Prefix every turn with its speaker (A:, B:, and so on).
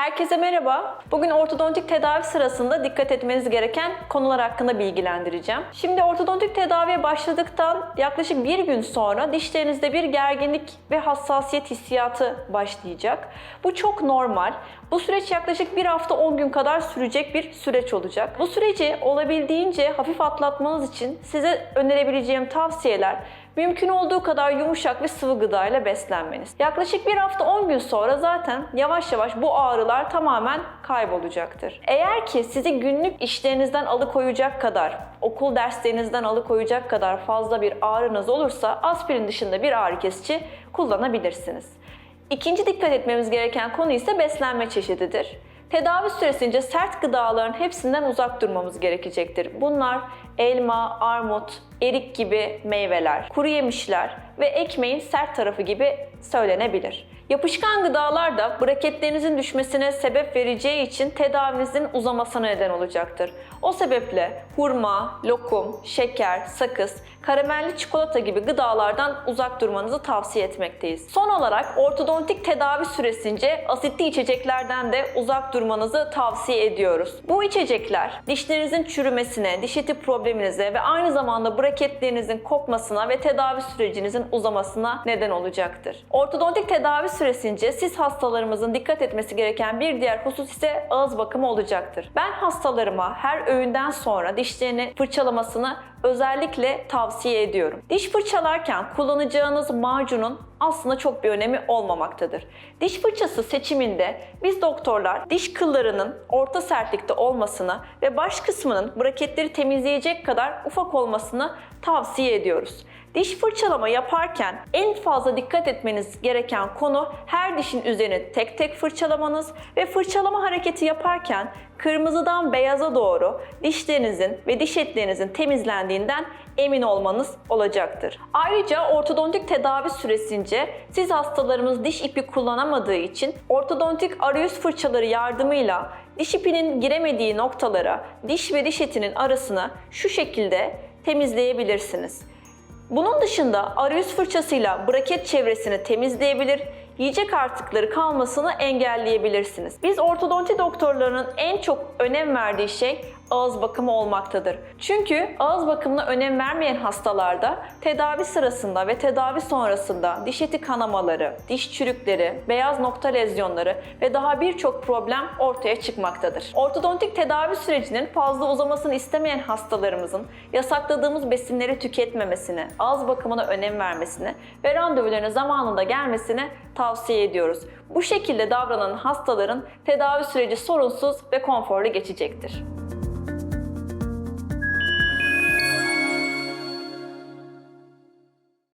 A: Herkese merhaba. Bugün ortodontik tedavi sırasında dikkat etmeniz gereken konular hakkında bilgilendireceğim. Şimdi ortodontik tedaviye başladıktan yaklaşık bir gün sonra dişlerinizde bir gerginlik ve hassasiyet hissiyatı başlayacak. Bu çok normal. Bu süreç yaklaşık bir hafta 10 gün kadar sürecek bir süreç olacak. Bu süreci olabildiğince hafif atlatmanız için size önerebileceğim tavsiyeler Mümkün olduğu kadar yumuşak ve sıvı gıdayla beslenmeniz. Yaklaşık bir hafta 10 gün sonra zaten yavaş yavaş bu ağrılar tamamen kaybolacaktır. Eğer ki sizi günlük işlerinizden alıkoyacak kadar, okul derslerinizden alıkoyacak kadar fazla bir ağrınız olursa aspirin dışında bir ağrı kesici kullanabilirsiniz. İkinci dikkat etmemiz gereken konu ise beslenme çeşididir. Tedavi süresince sert gıdaların hepsinden uzak durmamız gerekecektir. Bunlar elma, armut, erik gibi meyveler, kuru yemişler ve ekmeğin sert tarafı gibi söylenebilir. Yapışkan gıdalar da braketlerinizin düşmesine sebep vereceği için tedavinizin uzamasına neden olacaktır. O sebeple hurma, lokum, şeker, sakız, karamelli çikolata gibi gıdalardan uzak durmanızı tavsiye etmekteyiz. Son olarak ortodontik tedavi süresince asitli içeceklerden de uzak durmanızı tavsiye ediyoruz. Bu içecekler dişlerinizin çürümesine, diş eti probleminize ve aynı zamanda braketlerinizin kopmasına ve tedavi sürecinizin uzamasına neden olacaktır. Ortodontik tedavi süresince siz hastalarımızın dikkat etmesi gereken bir diğer husus ise ağız bakımı olacaktır. Ben hastalarıma her öğünden sonra dişlerini fırçalamasını özellikle tavsiye ediyorum. Diş fırçalarken kullanacağınız macunun aslında çok bir önemi olmamaktadır. Diş fırçası seçiminde biz doktorlar diş kıllarının orta sertlikte olmasını ve baş kısmının braketleri temizleyecek kadar ufak olmasını tavsiye ediyoruz. Diş fırçalama yaparken en fazla dikkat etmeniz gereken konu her dişin üzerini tek tek fırçalamanız ve fırçalama hareketi yaparken kırmızıdan beyaza doğru dişlerinizin ve diş etlerinizin temizlendiğinden emin olmanız olacaktır. Ayrıca ortodontik tedavi süresince siz hastalarımız diş ipi kullanamadığı için ortodontik arayüz fırçaları yardımıyla diş ipinin giremediği noktalara diş ve diş etinin arasını şu şekilde temizleyebilirsiniz. Bunun dışında arayüz fırçasıyla braket çevresini temizleyebilir, yiyecek artıkları kalmasını engelleyebilirsiniz. Biz ortodonti doktorlarının en çok önem verdiği şey ağız bakımı olmaktadır. Çünkü ağız bakımına önem vermeyen hastalarda tedavi sırasında ve tedavi sonrasında diş eti kanamaları, diş çürükleri, beyaz nokta lezyonları ve daha birçok problem ortaya çıkmaktadır. Ortodontik tedavi sürecinin fazla uzamasını istemeyen hastalarımızın yasakladığımız besinleri tüketmemesini, ağız bakımına önem vermesini ve randevularına zamanında gelmesini tavsiye ediyoruz. Bu şekilde davranan hastaların tedavi süreci sorunsuz ve konforlu geçecektir.